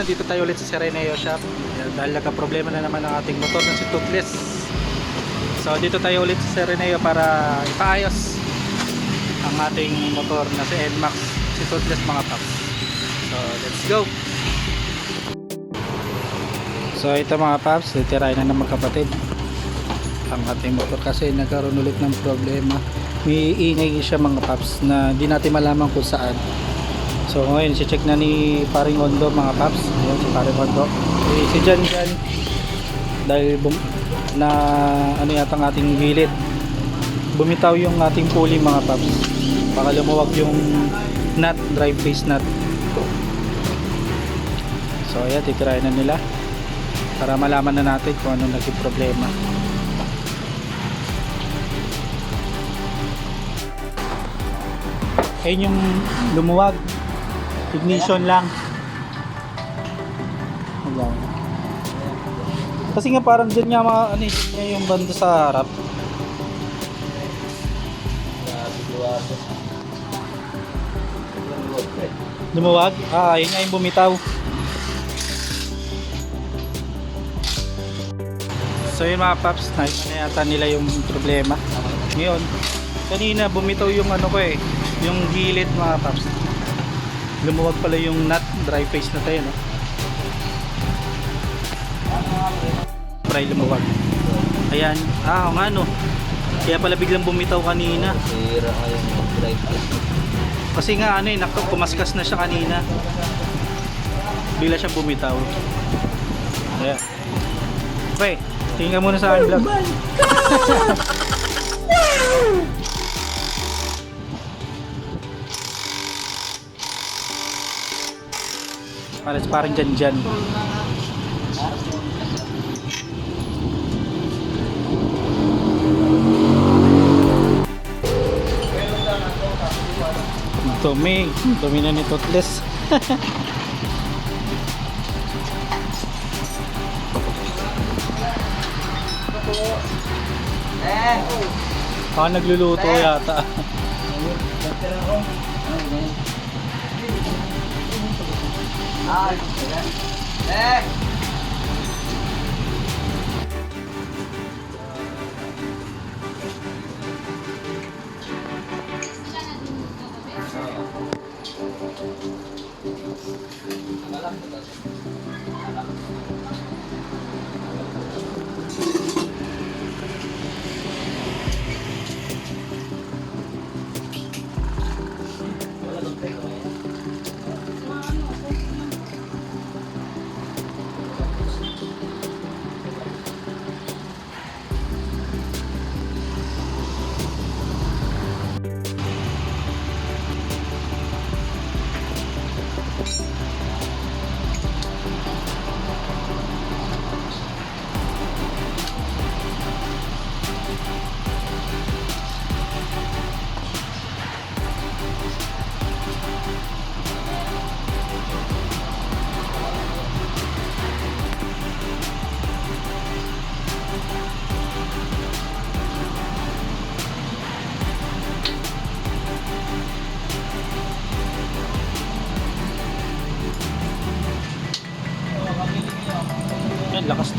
nandito tayo ulit sa Sereneo Shop. Dahil nagka-problema na naman ang ating motor na si Toothless. So dito tayo ulit sa Sereneo para ipaayos ang ating motor na si NMAX si Toothless mga paps. So let's go! So ito mga paps, titirahin na ng magkapatid ang ating motor kasi nagkaroon ulit ng problema. May ingay siya mga paps na di natin malaman kung saan So ngayon, si-check na ni Paring Ondo mga paps. Ayan si Paring Ondo. Eh, si Jan Jan dahil bum na ano yata ang ating gilid. Bumitaw yung ating pulley mga paps. Baka lumuwag yung nut, drive face nut. So ayan, titirahin na nila para malaman na natin kung ano naging problema. Ayun yung lumuwag ignition lang. Ayan. kasi nga parang dyan nga mga ano eh, nga yung banda sa harap. Lumuwag? Ah yun nga yung bumitaw. So yun mga paps na na yata nila yung problema. Ngayon kanina bumitaw yung ano ko eh yung gilid mga paps lumuwag pala yung nut dry face na tayo no? Try lumuwag ayan. Ah oo nga no? Kaya pala biglang bumitaw kanina. Sira nga yung drive kasi nga ano eh kumaskas na siya kanina. Bigla siyang bumitaw. Ayan. Pre tingin ka muna sa akin vlog para parang dyan dyan. Dumi. Dumi na ni Toothless Baka nagluluto yata Eh! Yan,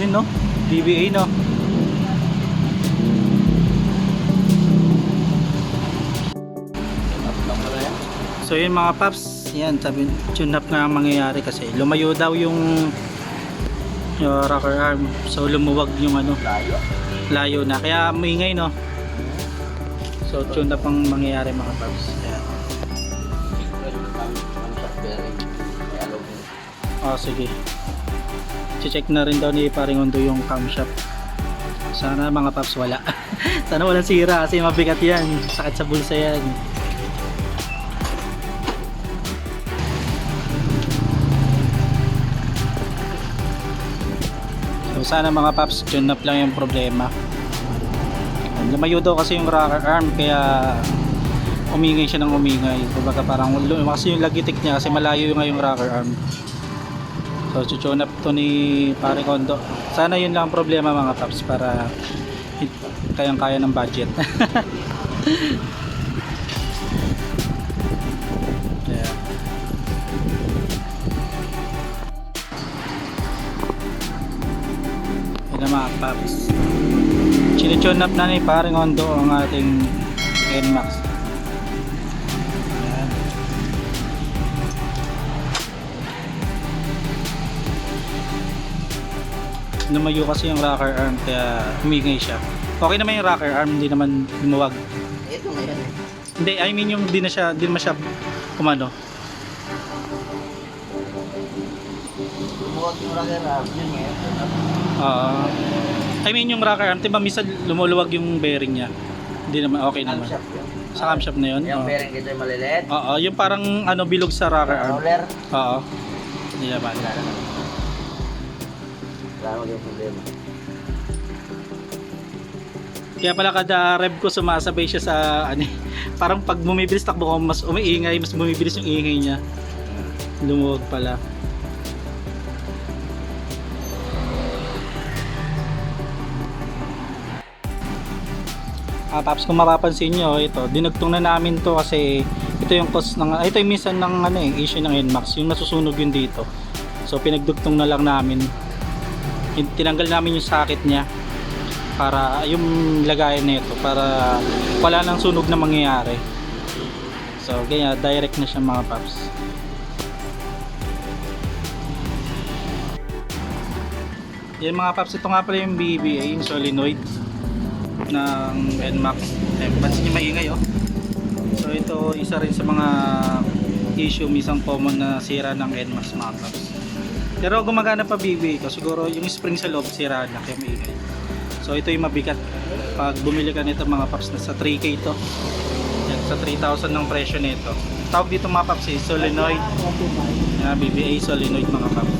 din no DBA no So yun mga paps, yan sabi tune up nga ang mangyayari kasi lumayo daw yung yung rocker arm. So lumuwag yung ano, Layo. layo na. Kaya maingay no. So tune up ang mangyayari mga paps. Ayan. Oh, sige. Check na rin daw ni paring Ondo yung camshaft. Sana mga paps wala. Sana walang sira kasi mabigat yan. Sakit sa bulsa yan. So sana mga paps, tune up lang yung problema. Lumayo daw kasi yung rocker arm kaya umingay siya ng umingay. Kumbaga parang kasi yung lagitik niya kasi malayo nga yung rocker arm. So, tutune up to ni pare Kondo. Sana yun lang problema mga paps para kayang-kaya ng budget. yeah. Yun mga paps. Sinutune up na ni pare Kondo ang ating NMAX. Lumayo kasi yung rocker arm kaya humingay siya. Okay naman yung rocker arm, hindi naman lumuwag. Ito ngayon. Hindi, I mean yung di na siya, di naman siya kumano. Bumuwag yung rocker arm. Yun ngayon. Ah, I mean yung rocker arm, diba minsan lumuluwag yung bearing niya. Hindi naman, okay naman. Camshaft yun. Sa camshaft na yun? Yung bearing dito yung maliliit. Oo, yung parang ano bilog sa rocker arm. Roller. Oo. Hindi naman. Wala naman. Wala yung problema. Kaya pala kada rev ko sumasabay siya sa ano, parang pag bumibilis takbo ko mas umiingay, mas bumibilis yung ingay niya. Lumuwag pala. Ah, Paps, kung mapapansin nyo, ito, dinugtong na namin to kasi ito yung cause ng, ah, ito yung minsan ng ano eh, issue ng NMAX, yung nasusunog yun dito. So, pinagdugtong na lang namin. Tin- Tinanggal namin yung sakit niya para yung lagayan nito para wala nang sunog na mangyayari. So, kaya direct na siya mga paps. Yan mga paps, ito nga pala yung BBA, yung solenoid ng NMAX. Eh, pansin nyo maingay oh. So ito isa rin sa mga issue misang common na sira ng NMAX mga paps. Pero gumagana pa BBA ko, siguro yung spring sa loob sira na kaya maingay. So ito yung mabigat. Pag bumili ka nito mga paps na sa 3K ito. Yan, sa 3,000 ng presyo nito. Tawag dito mga paps eh, solenoid. Yan, BBA solenoid mga paps.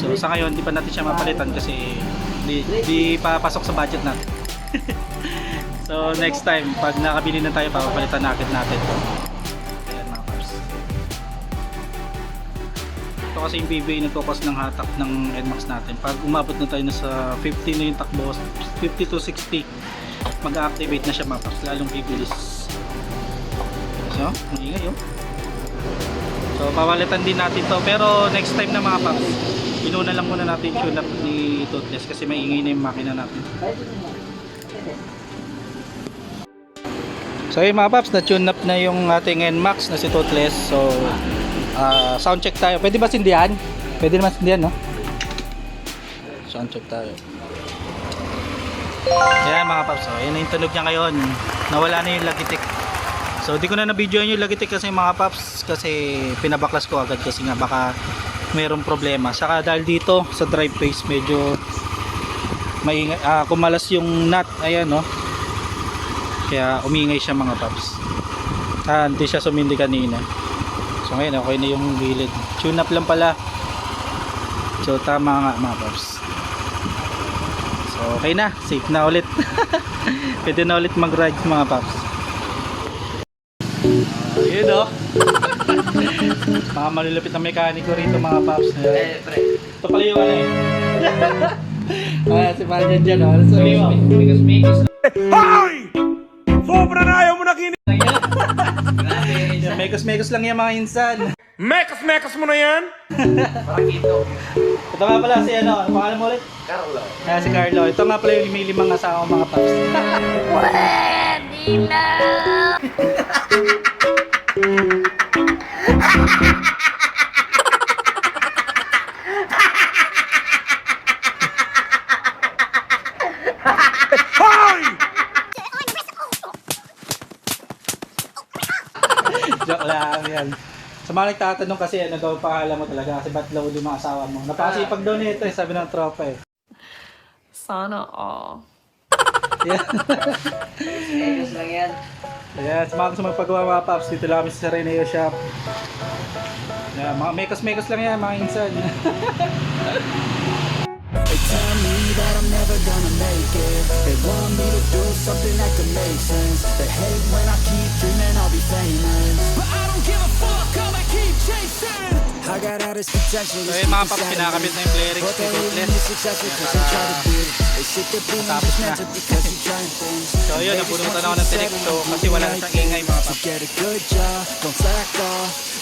So sa ngayon, di pa natin siya mapalitan kasi di, di pa pasok sa budget natin. so next time, pag nakabili na tayo, papalitan na agad natin Ito kasi yung PBA nagkukos ng hatak ng NMAX natin. Pag umabot na tayo na sa 50 na yung takbo, 50 to 60, mag-activate na siya mga paps, lalong bibilis. So, ang ingay oh. So, papalitan din natin to. Pero next time na mga paps, inuna lang muna natin tune up ni Toothless kasi maingay na yung makina natin. So yun mga paps, na-tune up na yung ating NMAX na si Toothless. So, ah, sound check tayo. Pwede ba sindihan? Pwede naman sindihan, no? Sound check tayo. Yan mga paps, oh, yun yung tunog niya ngayon. Nawala na yung lagitik. So di ko na na-videoan yung lagitik kasi mga paps kasi pinabaklas ko agad kasi nga baka mayroong problema. Saka dahil dito sa drive phase medyo may ah, kumalas yung nut, ayan no. Kaya umingay siya mga paps. Ah, hindi siya sumindi kanina. So ngayon okay na yung gilid. Tune up lang pala. So tama nga mga paps. So okay na, safe na ulit. Pwede na ulit mag-ride mga paps. Ayun o. mga malulupit na mekaniko rito mga paps. Eh, pre. Ito pala yung ano eh. ah, si Panjan dyan o. Ano sabi mo? Migas migas Hoy! Sobra na ayaw Mekos-mekos lang yan mga insan. Mekas-mekas mo na yan? Parang ito. Ito nga pala si ano, pangalan mo ulit? Carlo. Ah, si Carlo. Ito nga pala yung may limang asawa mga paps. Hoy! Joke lang yan. Sa mga nagtatanong kasi ano daw pangalan mo talaga kasi ba't low limang asawa mo? Napakasipag daw nito eh, sabi ng tropa eh. Sana all. Yan. Ayos lang yan. Ayan, sa mga gusto magpagawa mga paps, dito lang kami sa Reneo Shop. Yan, mga mekos-mekos lang yan, mga insan. They tell me that I'm never gonna make it They want me to do something that could make sense They hate when I keep dreaming I'll be famous But I don't give a fuck, so this yun mga paps, kinakabit na yung But ni to it that being Matapos na. So yun, napunutan ako ng direkto kasi wala na siyang ingay mga paps.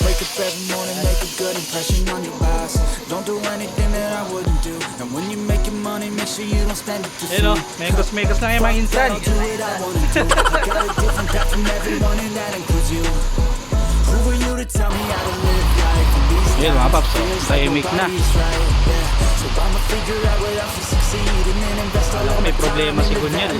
Wake up every morning, make a good impression on your boss Don't do anything that I wouldn't do And when you're making money, make sure you don't spend it too Ayun o, soon. mekos-mekos lang yung mga insan. I'll do what I wanna do. I got a different path from everyone, and that includes you. Ayun mga paps, tahimik na. Alam ko may problema si dreaming.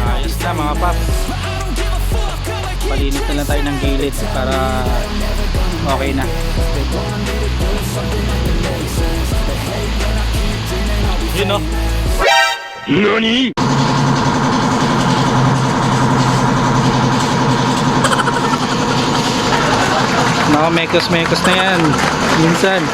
I'll Ayos na mga paps. Palinis na lang tayo ng gilid para okay na. Yun o. NANI Naka mekos-mekos na yan. Minsan.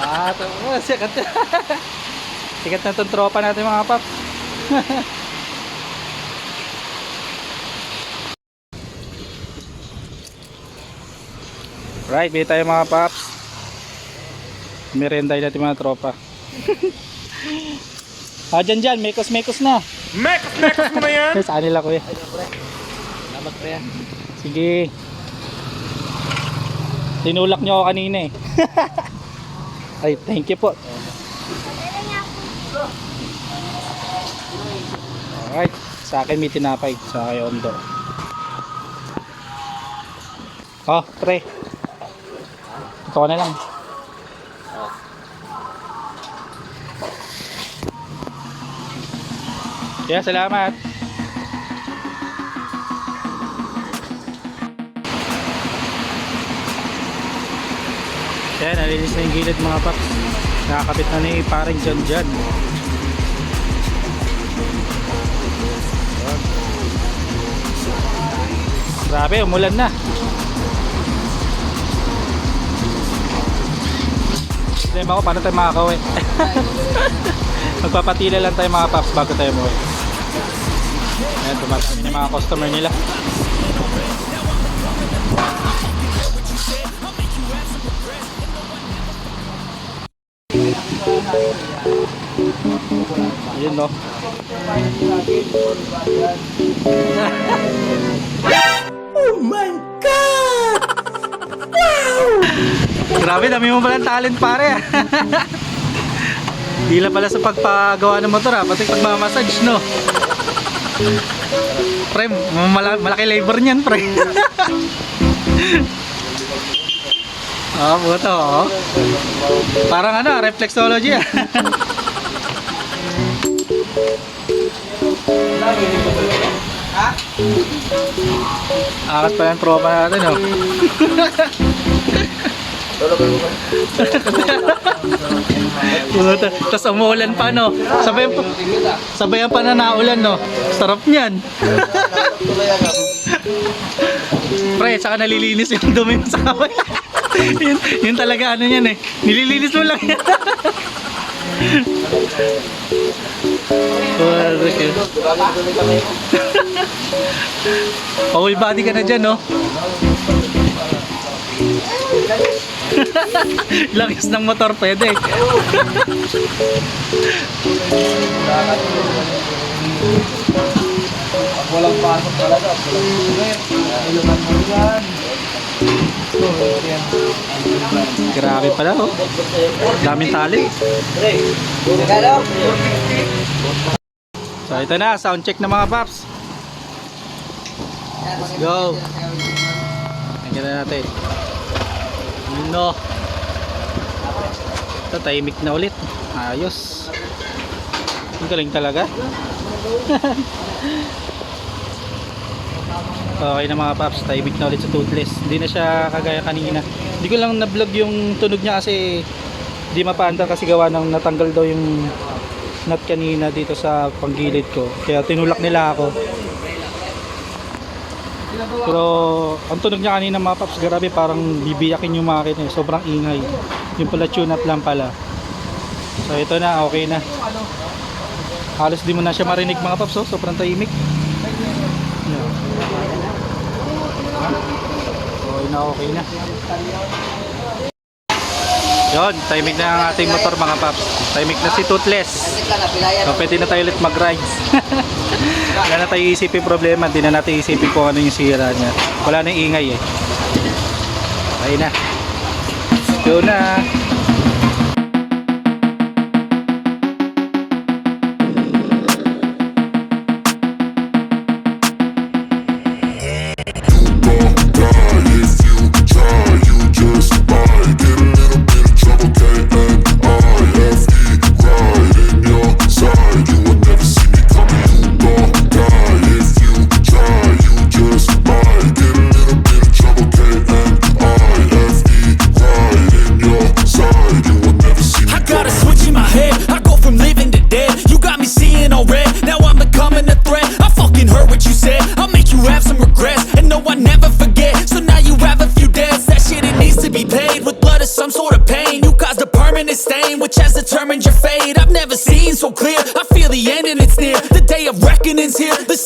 ah, ito mo. Sikat. Sikat na itong tropa natin mga paps. Right, bili tayo mga paps. Merenday natin mga tropa. ah, dyan dyan, mekos mekos na. Mekos, mekos mo na yan! Sa kanila kuya. Salamat ah. Sige. Tinulak niyo ako kanina eh. Ay, thank you po. Alright, sa akin may tinapay sa kay Ondo. Oh, pre. Ito na lang. Kaya salamat. Kaya nalinis na yung gilid mga paps. Nakakapit na ni parang dyan dyan. Ayan. Grabe, umulan na. Problema ko, paano tayo makakauwi? Magpapatila lang tayo mga paps bago tayo umuwi. Ayan, tumatami ng mga customer nila. Ayun no. oh my God! Wow! Grabe, dami mo palang talent pare ah. Di lang pala sa pagpagawa ng motor ah, pati pagmamassage no. Pre, mala- malaki labor niyan pre. Ah, buto oh. Parang ano, reflexology ah. Angas pa yung tropa natin oh. Puta, Tapos umuulan pa no. Sabayan pa, sabayan pa na no. Sarap niyan. Pre, saka nalilinis yung dumi sa kamay. yun, yun talaga ano yan eh. Nililinis mo lang yan. Oh, okay. Whole body ka na dyan, no? Lakas ng motor, pwede. Walang pasok talaga. Iluman mo yan. Grabe pala, oh. Daming tali. So, ito na, sound check ng mga paps. Let's go. Tingnan na natin. No. Ito, tahimik na ulit. Ayos. Ang galing talaga. okay na mga paps, tahimik na ulit sa toothless. Hindi na siya kagaya kanina. Hindi ko lang na-vlog yung tunog niya kasi di mapaandar kasi gawa ng natanggal daw yung nut kanina dito sa panggilid ko. Kaya tinulak nila ako. Pero ang tunog niya kanina mga paps, grabe parang bibiyakin yung makina. Sobrang ingay. Yung pala tune up lang pala. So ito na, okay na. Halos di mo na siya marinig mga paps, oh. sobrang tahimik. na okay na. Yun, timing na ang ating motor mga paps. Timing na si Toothless. So, pwede na tayo ulit mag-ride. Wala na tayo isipin problema. Hindi na natin isipin kung ano yung sira niya. Wala na ingay eh. Okay na. Yun na. Reckoning's here. The